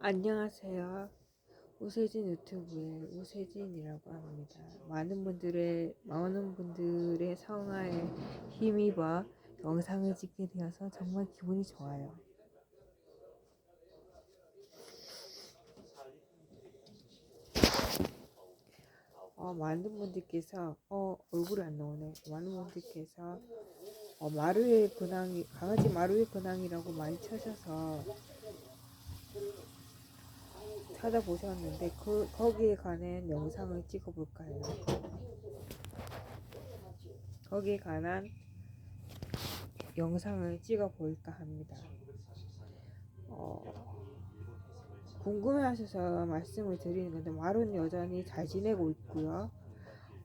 안녕하세요. 우세진 유튜브의 우세진이라고 합니다. 많은 분들의 많은 분들의 성화에 힘입어 영상을 찍게 되어서 정말 기분이 좋아요. 어, 많은 분들께서 어 얼굴이 안 나오네. 많은 분들께서 어, 마루의 근황이 강아지 마루의 근황이라고 많이 쳐셔서 찾아보셨는데 그 거기에 관한 영상을 찍어볼까요? 거기에 관한 영상을 찍어볼까 합니다. 어, 궁금해하셔서 말씀을 드리는 건데 마루는 여전히 잘 지내고 있고요.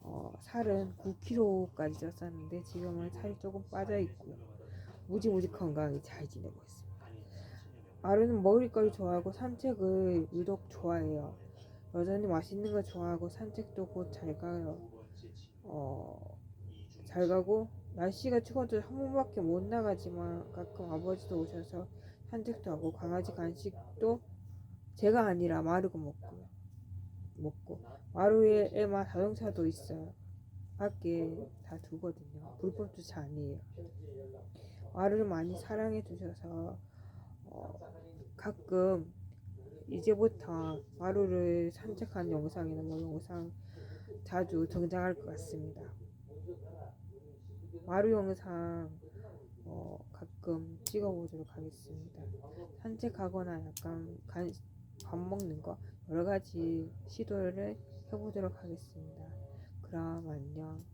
어, 살은 9kg까지 쪘었는데 지금은 살이 조금 빠져 있고요. 무지무지 건강히 잘 지내고 있습니다. 마루는 먹을 걸 좋아하고 산책을 유독 좋아해요. 여전히 맛있는 걸 좋아하고 산책도 곧 잘 가요. 어, 잘 가고 날씨가 추워도 한 번밖에 못 나가지만 가끔 아버지도 오셔서 산책도 하고 강아지 간식도 제가 아니라 마루가. 먹고 마루에 에마 자동차도 있어요. 밖에 다 두거든요. 불법 주차 아니에요. 마루를 많이 사랑해 주셔서 어, 가끔 이제부터 마루를 산책하는 영상이나 뭐 영상 자주 등장할 것 같습니다. 마루 영상 어, 가끔 찍어보도록 하겠습니다. 산책하거나 약간 간, 밥 먹는 거 여러 가지 시도를 해보도록 하겠습니다. 그럼 안녕.